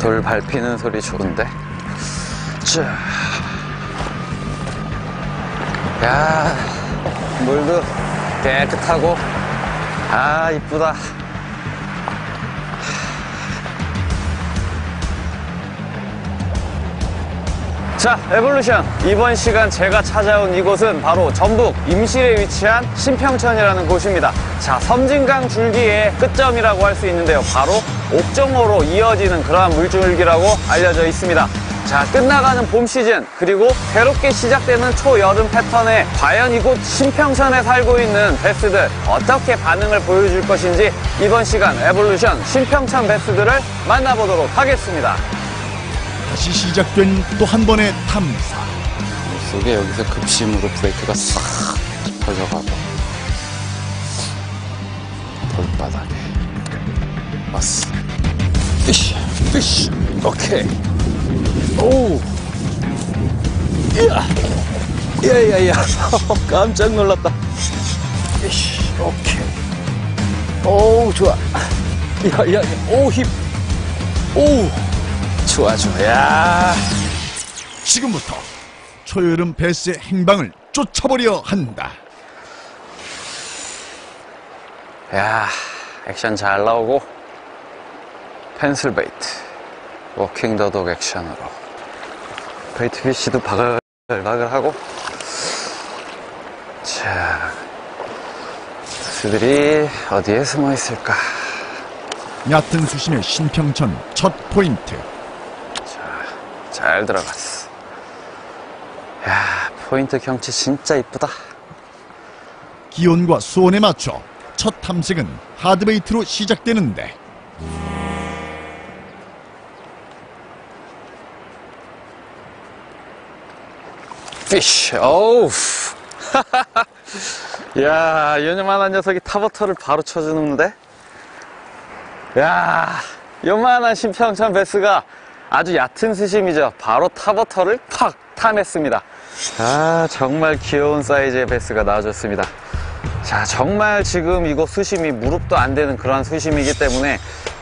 돌 밟히는 소리 좋은데? 자. 야, 물도 깨끗하고, 아, 이쁘다. 자, 에볼루션. 이번 시간 제가 찾아온 이곳은 바로 전북 임실에 위치한 신평천이라는 곳입니다. 자, 섬진강 줄기의 끝점이라고 할 수 있는데요. 바로 옥정호로 이어지는 그러한 물줄기라고 알려져 있습니다. 자, 끝나가는 봄 시즌, 그리고 새롭게 시작되는 초여름 패턴에 과연 이곳 신평천에 살고 있는 베스들 어떻게 반응을 보여줄 것인지 이번 시간 에볼루션 신평천 베스들을 만나보도록 하겠습니다. 다시 시작된 또 한 번의 탐사. 속에 여기서 급심으로 브레이크가 싹 터져가고 돌바닥에 왔어 으쌰 으쌰 오케이. 오. 이야. 야야야. 깜짝 놀랐다. 으쌰 오케이. 오 좋아. 야 야 야. 오 힙 오. 좋아 좋아. 야. 지금부터 초여름 베스의 행방을 쫓아보려 한다. 야, 액션 잘 나오고 펜슬 베이트 워킹 더독 액션으로 베이트 피쉬도 바글바글 하고 자, 수들이 어디에 숨어 있을까? 얕은 수심의 신평천 첫 포인트. 잘 들어갔어. 야, 포인트 경치 진짜 이쁘다. 기온과 수온에 맞춰 첫 탐색은 하드베이트로 시작되는데 피쉬, 어우. 야, 요만한 녀석이 타버터를 바로 쳐주는데? 야, 요만한 신평천 베스가 아주 얕은 수심이죠. 바로 타버터를 팍 타냈습니다. 아, 정말 귀여운 사이즈의 베스가 나와줬습니다. 자, 정말 지금 이거 수심이 무릎도 안 되는 그러한 수심이기 때문에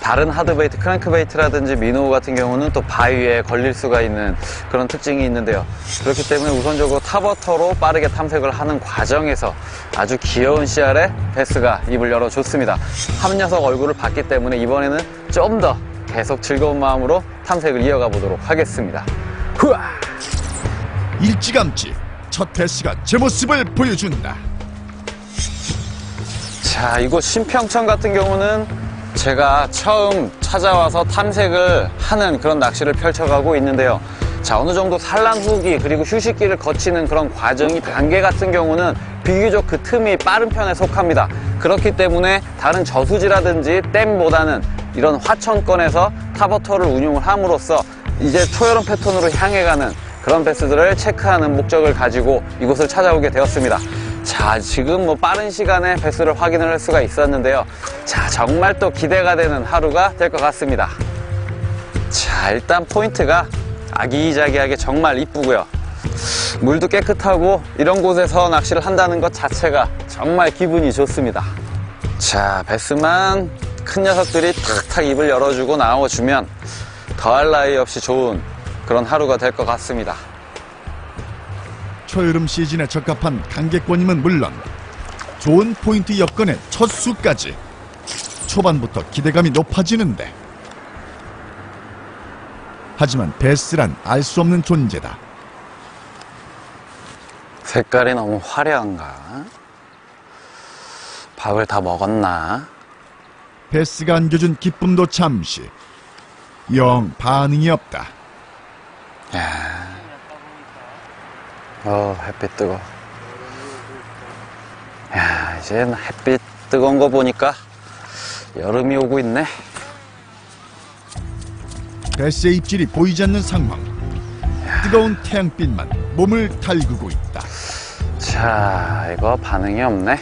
다른 하드베이트, 크랭크베이트라든지 미노우 같은 경우는 또 바위에 걸릴 수가 있는 그런 특징이 있는데요. 그렇기 때문에 우선적으로 타버터로 빠르게 탐색을 하는 과정에서 아주 귀여운 CR의 베스가 입을 열어줬습니다. 한 녀석 얼굴을 봤기 때문에 이번에는 좀 더 계속 즐거운 마음으로 탐색을 이어가 보도록 하겠습니다. 후아! 일찌감치 첫 베스가 제 모습을 보여준다. 자, 이곳 신평천 같은 경우는 제가 처음 찾아와서 탐색을 하는 그런 낚시를 펼쳐가고 있는데요. 자, 어느 정도 산란 후기 그리고 휴식기를 거치는 그런 과정이 단계 같은 경우는 비교적 그 틈이 빠른 편에 속합니다. 그렇기 때문에 다른 저수지라든지 댐보다는 이런 화천권에서 타버터를 운용을 함으로써 이제 초여름 패턴으로 향해가는 그런 베스들을 체크하는 목적을 가지고 이곳을 찾아오게 되었습니다. 자, 지금 뭐 빠른 시간에 배수를 확인을 할 수가 있었는데요. 자, 정말 또 기대가 되는 하루가 될 것 같습니다. 자, 일단 포인트가 아기자기하게 정말 이쁘고요. 물도 깨끗하고 이런 곳에서 낚시를 한다는 것 자체가 정말 기분이 좋습니다. 자, 베스만 큰 녀석들이 탁탁 입을 열어주고 나와주면 더할 나위 없이 좋은 그런 하루가 될 것 같습니다. 초여름 시즌에 적합한 강객권임은 물론 좋은 포인트 여건의 첫 수까지 초반부터 기대감이 높아지는데 하지만 베스란 알 수 없는 존재다. 색깔이 너무 화려한가? 밥을 다 먹었나? 베스가 안겨준 기쁨도 잠시 영 반응이 없다. 야. 어, 햇빛 뜨거. 야, 이제 햇빛 뜨거운 거 보니까 여름이 오고 있네. 베스의 입질이 보이지 않는 상황. 뜨거운 태양빛만 몸을 달구고 있다. 자, 이거 반응이 없네.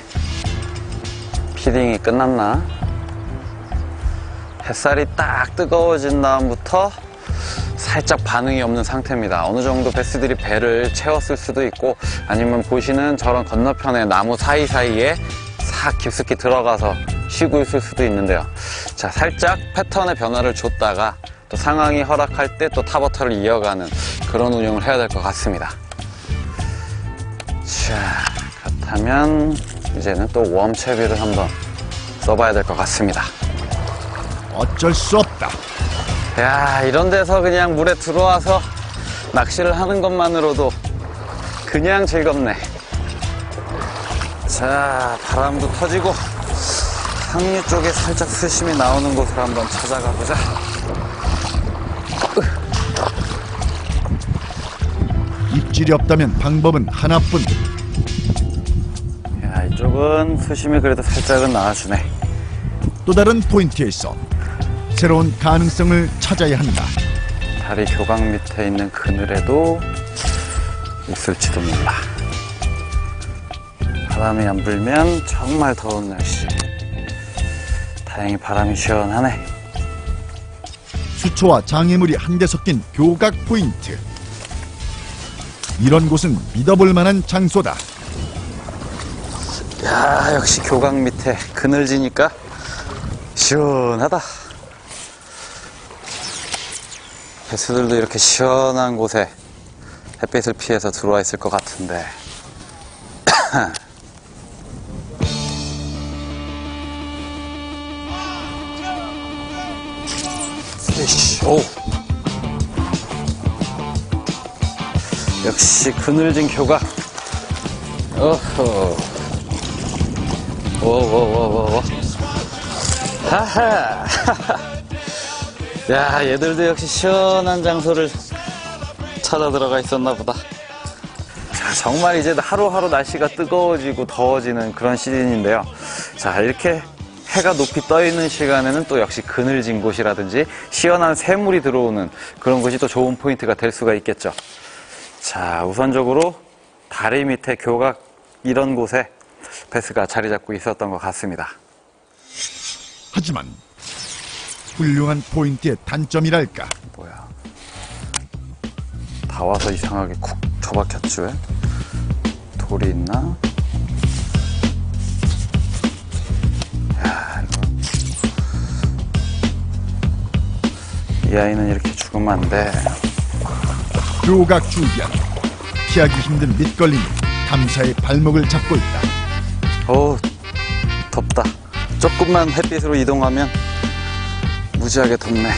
피딩이 끝났나? 햇살이 딱 뜨거워진 다음부터 살짝 반응이 없는 상태입니다. 어느 정도 베스들이 배를 채웠을 수도 있고 아니면 보시는 저런 건너편에 나무 사이사이에 싹 깊숙이 들어가서 쉬고 있을 수도 있는데요. 자, 살짝 패턴의 변화를 줬다가 또 상황이 허락할 때 또 타버터를 이어가는 그런 운영을 해야 될 것 같습니다. 자, 그렇다면 이제는 또 웜채비를 한번 써봐야 될 것 같습니다. 어쩔 수 없다. 야, 이런 데서 그냥 물에 들어와서 낚시를 하는 것만으로도 그냥 즐겁네. 자, 바람도 터지고 상류 쪽에 살짝 수심이 나오는 곳을 한번 찾아가 보자. 입질이 없다면 방법은 하나뿐. 야, 이쪽은 수심이 그래도 살짝은 나와주네. 또 다른 포인트에서 새로운 가능성을 찾아야 한다. 다리 교각 밑에 있는 그늘에도 있을지도 몰라. 바람이 안 불면 정말 더운 날씨. 다행히 바람이 시원하네. 수초와 장애물이 한데 섞인 교각 포인트. 이런 곳은 믿어볼 만한 장소다. 야, 역시 교각 밑에 그늘지니까 시원하다. 배수들도 이렇게 시원한 곳에 햇빛을 피해서 들어와 있을 것 같은데. 오. 역시 그늘진 교각. 어허. 워워워워워 하하 야 얘들도 역시 시원한 장소를 찾아 들어가 있었나 보다. 자 정말 이제 하루하루 날씨가 뜨거워지고 더워지는 그런 시즌인데요. 자 이렇게 해가 높이 떠 있는 시간에는 또 역시 그늘진 곳이라든지 시원한 새물이 들어오는 그런 곳이 또 좋은 포인트가 될 수가 있겠죠. 자 우선적으로 다리 밑에 교각 이런 곳에 베스가 자리 잡고 있었던 것 같습니다. 하지만 훌륭한 포인트의 단점이랄까. 뭐야? 다 와서 이상하게 쿡 처박혔지 왜? 돌이 있나? 야, 이거. 이 아이는 이렇게 죽으면 안 돼. 교각 주변 피하기 힘든 밑걸림이 감사의 발목을 잡고 있다. 어우, 덥다. 조금만 햇빛으로 이동하면 무지하게 덥네.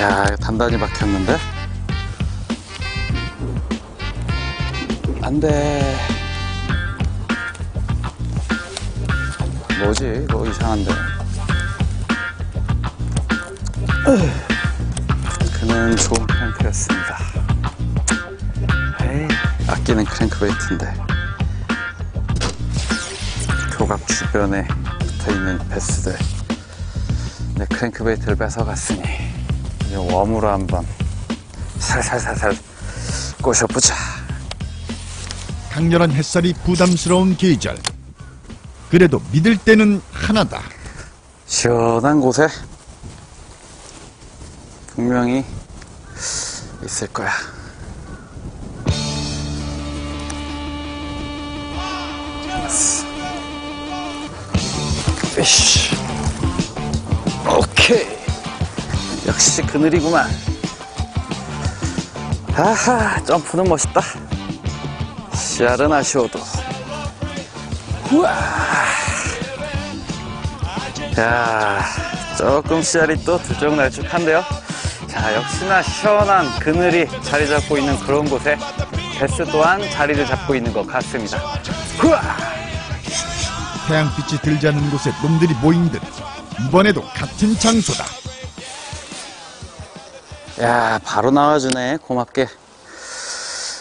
야, 단단히 박혔는데? 안 돼. 뭐지? 이거 이상한데. 그는 좋은 크랭크였습니다. 에이, 아끼는 크랭크베이트인데. 교각 주변에 붙어 있는 베스들 내 크랭크베이트를 뺏어갔으니 이 웜으로 한번 살살살살 꼬셔보자. 강렬한 햇살이 부담스러운 계절. 그래도 믿을 때는 하나다. 시원한 곳에 분명히 있을 거야. 으이씨. 오케이. 역시 그늘이구만. 아하, 점프는 멋있다. 씨알은 아쉬워도. 우와. 야, 조금 씨알이 또 들쭉날쭉한데요. 자, 역시나 시원한 그늘이 자리 잡고 있는 그런 곳에 베스 또한 자리를 잡고 있는 것 같습니다. 후아! 태양빛이 들지 않는 곳에 놈들이 모인 듯 이번에도 같은 장소다. 야, 바로 나와주네. 고맙게.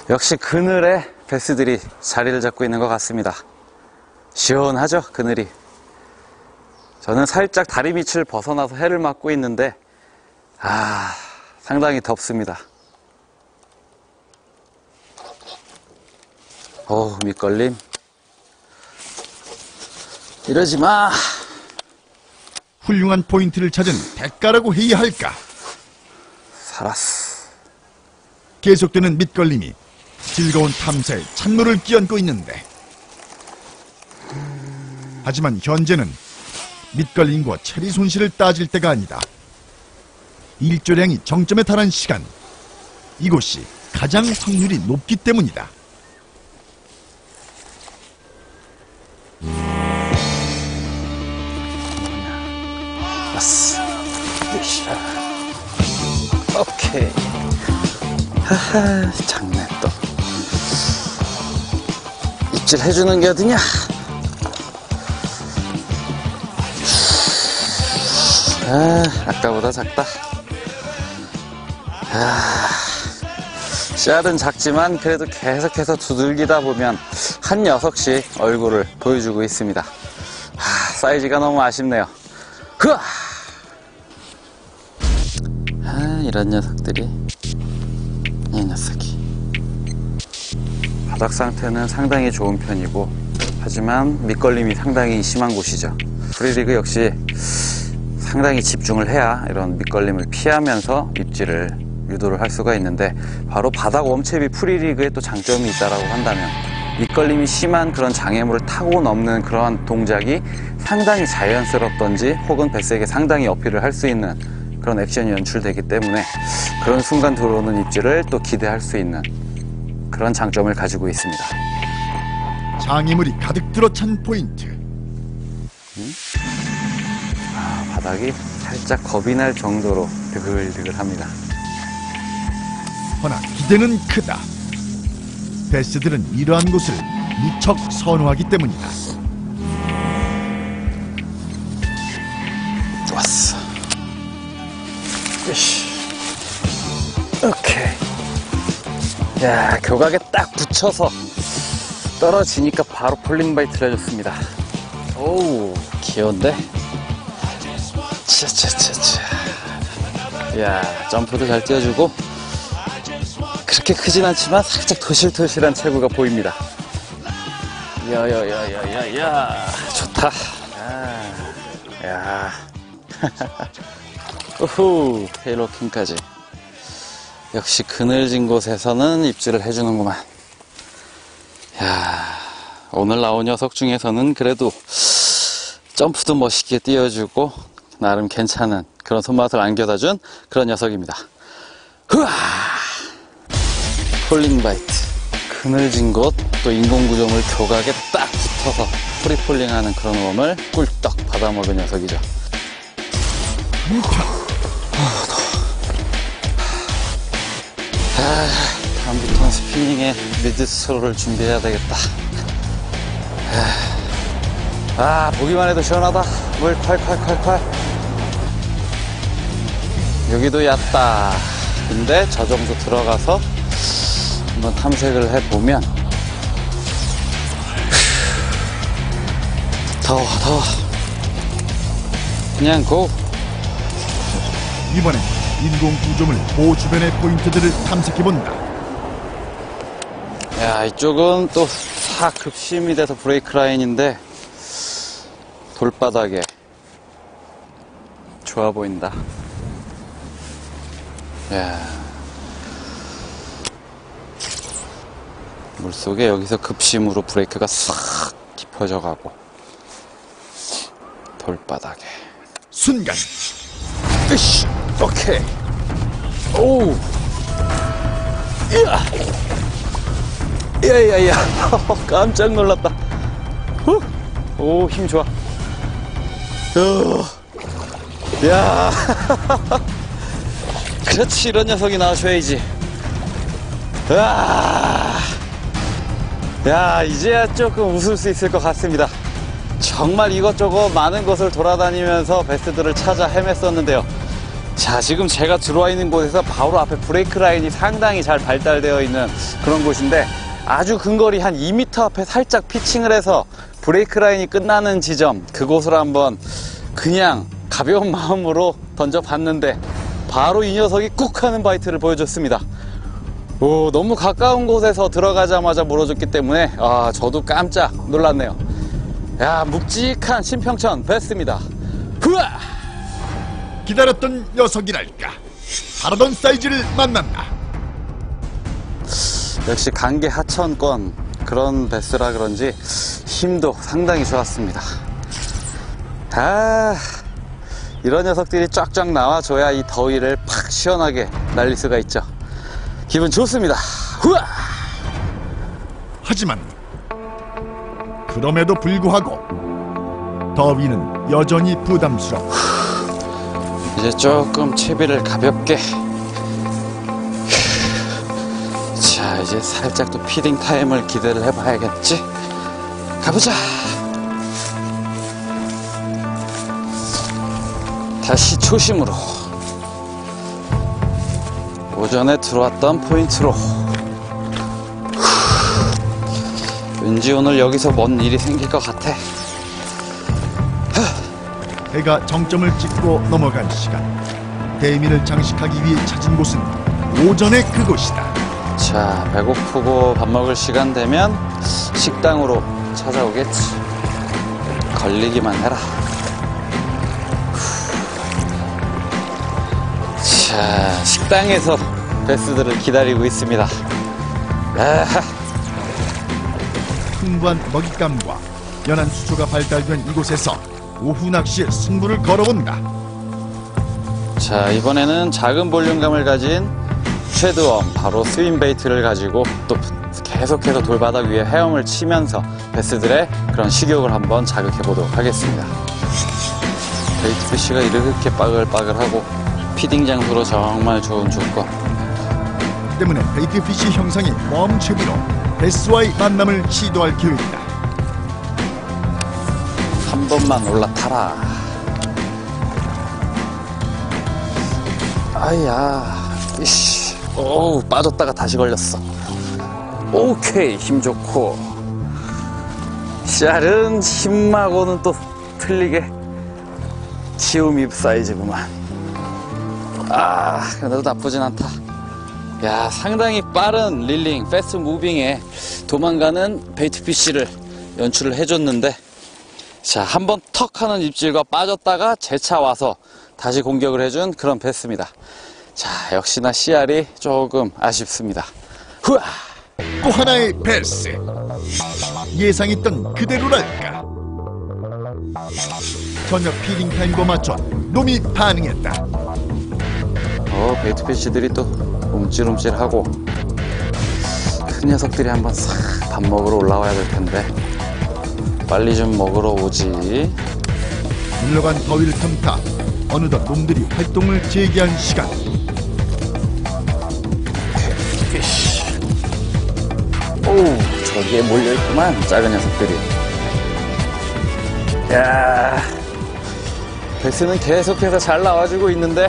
역시 그늘에 베스들이 자리를 잡고 있는 것 같습니다. 시원하죠, 그늘이. 저는 살짝 다리 밑을 벗어나서 해를 맞고 있는데, 아, 상당히 덥습니다. 어우, 밑걸림. 이러지 마! 훌륭한 포인트를 찾은 대가라고 해야 할까? 살았어. 계속되는 밑걸림이 즐거운 탐사에 찬물을 끼얹고 있는데 하지만 현재는 밑걸림과 체리 손실을 따질 때가 아니다. 일조량이 정점에 달한 시간. 이곳이 가장 확률이 높기 때문이다. 하하, 작네 또. 입질 해주는 게 어디냐? 아, 아까보다 작다. 아, 씨알은 작지만 그래도 계속해서 두들기다 보면 한 녀석씩 얼굴을 보여주고 있습니다. 아, 사이즈가 너무 아쉽네요. 흐아! 아, 이런 녀석들이. 이 바닥 상태는 상당히 좋은 편이고, 하지만 밑걸림이 상당히 심한 곳이죠. 프리리그 역시 상당히 집중을 해야 이런 밑걸림을 피하면서 입질을 유도를 할 수가 있는데, 바로 바닥 웜채비 프리리그의 또 장점이 있다라고 한다면, 밑걸림이 심한 그런 장애물을 타고 넘는 그러한 동작이 상당히 자연스럽던지 혹은 뱃색에 상당히 어필을 할 수 있는 그런 액션이 연출되기 때문에 그런 순간 들어오는 입질을 또 기대할 수 있는 그런 장점을 가지고 있습니다. 장애물이 가득 들어찬 포인트. 아, 바닥이 살짝 겁이 날 정도로 드글드글합니다. 허나 기대는 크다. 베스들은 이러한 곳을 무척 선호하기 때문이다. 야, 교각에 딱 붙여서 떨어지니까 바로 폴링 바이트를 해줬습니다. 오우, 귀여운데? 차차차차. 야, 점프도 잘 띄워주고, 그렇게 크진 않지만 살짝 토실토실한 체구가 보입니다. 야야야야야야, 좋다. 야, 야. 우후, 테일러킹까지. 역시 그늘진 곳에서는 입질을 해주는구만. 야 오늘 나온 녀석 중에서는 그래도 점프도 멋있게 띄워주고, 나름 괜찮은 그런 손맛을 안겨다 준 그런 녀석입니다. 후아! 폴링 바이트. 그늘진 곳, 또 인공구조물 교각에 딱 붙어서 프리폴링하는 그런 웜을 꿀떡 받아먹은 녀석이죠. 한편 다음부터는 스피닝에 미드 스로를 준비해야 되겠다. 아, 보기만 해도 시원하다. 물 콸콸콸콸. 여기도 얕다. 근데 저 정도 들어가서 한번 탐색을 해보면 더워, 더워. 그냥 고. 이번엔 인공 구조물 보호 주변의 포인트들을 탐색해 본다. 야, 이쪽은 또 싹 급심이 돼서 브레이크 라인인데 돌바닥에 좋아 보인다. 야. 물속에 여기서 급심으로 브레이크가 싹 깊어져 가고 돌바닥에 순간 으쌰 오케이 오우. 이야 야야야. 깜짝 놀랐다. 오힘 좋아. 어. 야. 그렇지 이런 녀석이 나와줘야지. 아. 야 이제야 조금 웃을 수 있을 것 같습니다. 정말 이것저것 많은 곳을 돌아다니면서 베스트들을 찾아 헤맸었는데요. 자, 지금 제가 들어와 있는 곳에서 바로 앞에 브레이크 라인이 상당히 잘 발달되어 있는 그런 곳인데 아주 근거리 한 2m 앞에 살짝 피칭을 해서 브레이크 라인이 끝나는 지점 그곳을 한번 그냥 가벼운 마음으로 던져봤는데 바로 이 녀석이 꾹 하는 바이트를 보여줬습니다. 오, 너무 가까운 곳에서 들어가자마자 물어줬기 때문에 아, 저도 깜짝 놀랐네요. 야, 묵직한 신평천 베스트입니다. 후아! 기다렸던 녀석이랄까. 바라던 사이즈를 만난다. 역시 간계 하천권 그런 베스라 그런지 힘도 상당히 좋았습니다. 아, 이런 녀석들이 쫙쫙 나와줘야 이 더위를 팍 시원하게 날릴 수가 있죠. 기분 좋습니다. 후아! 하지만 그럼에도 불구하고 더위는 여전히 부담스러워 이제 조금 채비를 가볍게. 자, 이제 살짝 또 피딩 타임을 기대를 해봐야겠지? 가보자! 다시 초심으로. 오전에 들어왔던 포인트로. 왠지 오늘 여기서 뭔 일이 생길 것 같아. 해가 정점을 찍고 넘어간 시간 대미를 장식하기 위해 찾은 곳은 오전의 그곳이다 자, 배고프고 밥 먹을 시간 되면 식당으로 찾아오겠지. 걸리기만 해라. 자, 식당에서 베스들을 기다리고 있습니다. 아하, 풍부한 먹잇감과 연한 수초가 발달된 이곳에서 오후 낚시에 승부를 걸어본다 자, 이번에는 작은 볼륨감을 가진 쉐드웜, 바로 스윈 베이트를 가지고 또 계속해서 돌바닥 위에 헤엄을 치면서 베스들의 그런 식욕을 한번 자극해 보도록 하겠습니다. 베이트 피쉬가 이렇게 빠글빠글하고 피딩 장소로 정말 좋은 조건. 때문에 베이트 피쉬 형상이 멈추기로 베스와의 만남을 시도할 계획이다 한 번만 올라타라. 아야, 이씨. 오우, 빠졌다가 다시 걸렸어. 오케이, 힘 좋고. 씨알은 힘하고는 또 틀리게 키움 입 사이즈구만. 아, 그래도 나쁘진 않다. 야, 상당히 빠른 릴링, 패스트 무빙에 도망가는 베이트 피쉬를 연출을 해줬는데, 자, 한번 턱 하는 입질과 빠졌다가 재차 와서 다시 공격을 해준 그런 패스입니다. 자, 역시나 CR이 조금 아쉽습니다. 후아! 또 하나의 베스 예상했던 그대로랄까 저녁 피딩 타임과 맞춰 놈이 반응했다 어, 베이트 피쉬들이 또 움찔움찔하고 큰 녀석들이 한번 싹 밥 먹으러 올라와야 될 텐데 빨리 좀 먹으러 오지. 물러간 더위를 틈타 어느덧 놈들이 활동을 재개한 시간 오우, 저기에 몰려있구만, 작은 녀석들이. 야 베스는 계속해서 잘 나와주고 있는데,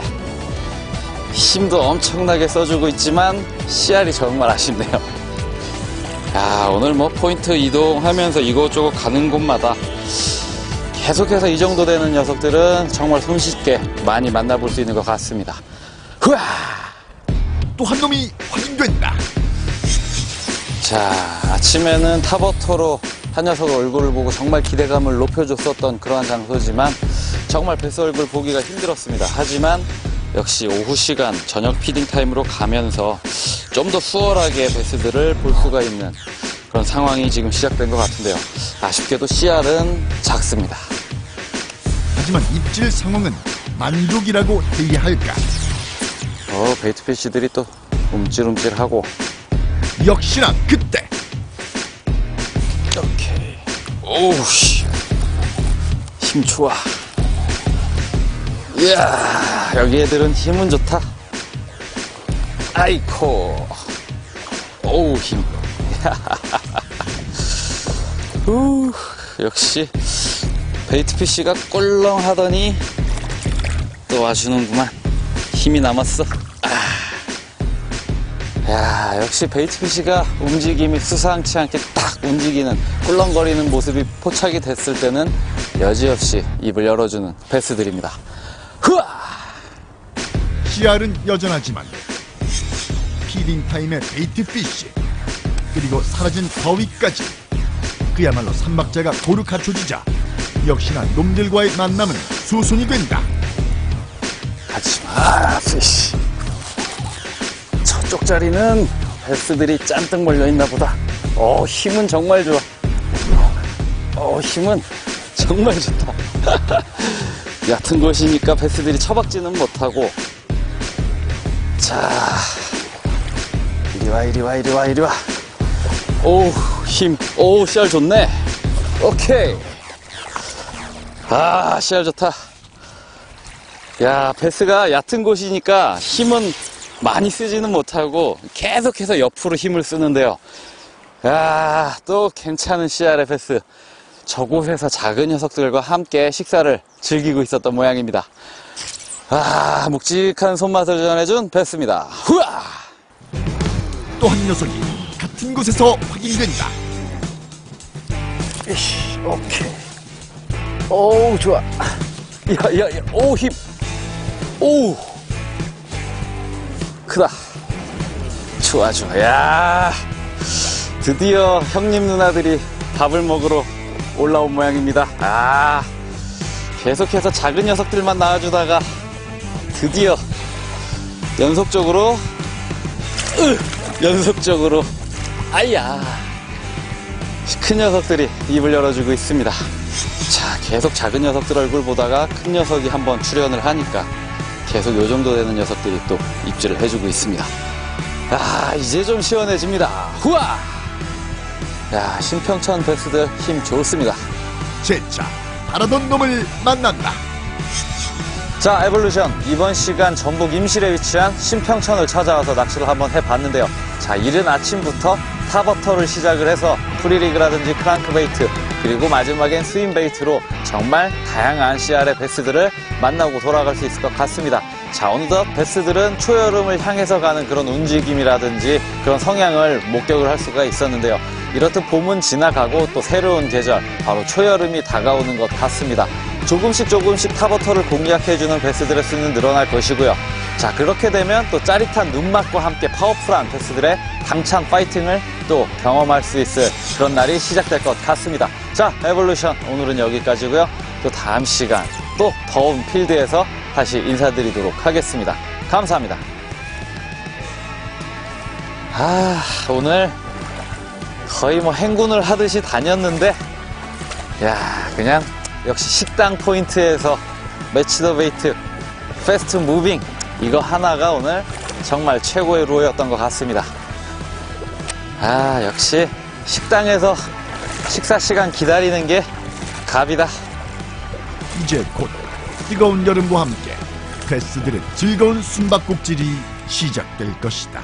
힘도 엄청나게 써주고 있지만, CR이 정말 아쉽네요. 야, 오늘 뭐 포인트 이동하면서 이곳저곳 가는 곳마다 계속해서 이 정도 되는 녀석들은 정말 손쉽게 많이 만나볼 수 있는 것 같습니다. 후아! 또 한 놈이 확인된다 자, 아침에는 타버터로 한 녀석 얼굴을 보고 정말 기대감을 높여줬었던 그러한 장소지만 정말 베스 얼굴 보기가 힘들었습니다. 하지만 역시 오후 시간 저녁 피딩 타임으로 가면서 좀 더 수월하게 베스들을 볼 수가 있는 그런 상황이 지금 시작된 것 같은데요. 아쉽게도 CR은 작습니다. 하지만 입질 상황은 만족이라고 해야 할까 어, 베이트 피쉬들이 또 움찔움찔하고 역시나 그때 오케이. 오우, 씨. 힘 좋아. 이야, 여기 애들은 힘은 좋다. 아이코. 오우, 힘. 후, 역시, 베이트 피쉬가 꿀렁하더니 또 와주는구만. 힘이 남았어. 야, 역시 베이트 피쉬가 움직임이 수상치 않게 딱 움직이는 꿀렁거리는 모습이 포착이 됐을 때는 여지없이 입을 열어주는 베스들입니다. 흐아! CR은 여전하지만 피딩 타임의 베이트 피쉬 그리고 사라진 더위까지 그야말로 삼박자가 고루 갖춰지자 역시나 놈들과의 만남은 수순이 된다 가지마, 피쉬. 저쪽 자리는 베스들이 짠뜩 몰려있나 보다. 어, 힘은 정말 좋아. 어, 힘은 정말 좋다. 얕은 곳이니까 베스들이 처박지는 못하고. 자, 와, 이리 와, 이리 와, 이리 와. 오우, 씨알 좋네. 오케이. 아, 씨알 좋다. 야, 베스가 얕은 곳이니까 힘은 많이 쓰지는 못하고 계속해서 옆으로 힘을 쓰는데요. 야, 또 괜찮은 씨알의 베스. 저곳에서 작은 녀석들과 함께 식사를 즐기고 있었던 모양입니다. 아, 묵직한 손맛을 전해준 베스입니다. 후아! 또 한 녀석이 같은 곳에서 확인된다. 오케이. 오우, 좋아. 야, 야, 야, 오, 힘. 오! 크다. 좋아, 좋아. 야 드디어 형님 누나들이 밥을 먹으러 올라온 모양입니다. 아, 계속해서 작은 녀석들만 나와주다가 드디어 연속적으로, 으, 연속적으로, 아야. 큰 녀석들이 입을 열어주고 있습니다. 자, 계속 작은 녀석들 얼굴 보다가 큰 녀석이 한번 출연을 하니까 계속 요 정도 되는 녀석들이 또 입질을 해주고 있습니다. 아, 이제 좀 시원해집니다. 후아! 야, 신평천 베스들 힘 좋습니다. 제자 바라던 놈을 만난다. 자, 에볼루션. 이번 시간 전북 임실에 위치한 신평천을 찾아와서 낚시를 한번 해봤는데요. 자, 이른 아침부터 타버터를 시작을 해서 프리리그라든지 크랑크베이트, 그리고 마지막엔 스윙베이트로 정말 다양한 CR의 베스들을 만나고 돌아갈 수 있을 것 같습니다. 자, 어느덧 베스들은 초여름을 향해서 가는 그런 움직임이라든지 그런 성향을 목격을 할 수가 있었는데요. 이렇듯 봄은 지나가고 또 새로운 계절, 바로 초여름이 다가오는 것 같습니다. 조금씩 조금씩 타버터를 공략해주는 베스들의 수는 늘어날 것이고요. 자, 그렇게 되면 또 짜릿한 눈맛과 함께 파워풀한 베스들의 당찬 파이팅을 또 경험할 수 있을 그런 날이 시작될 것 같습니다. 자, 에볼루션 오늘은 여기까지고요. 또 다음 시간 또 더운 필드에서 다시 인사드리도록 하겠습니다. 감사합니다. 아, 오늘 거의 뭐 행군을 하듯이 다녔는데, 야, 그냥 역시 식당 포인트에서 매치 더 베이트, 패스트 무빙, 이거 하나가 오늘 정말 최고의 루어였던 것 같습니다. 아, 역시 식당에서 식사 시간 기다리는 게 갑이다. 이제 곧 뜨거운 여름과 함께 베스들의 즐거운 숨바꼭질이 시작될 것이다.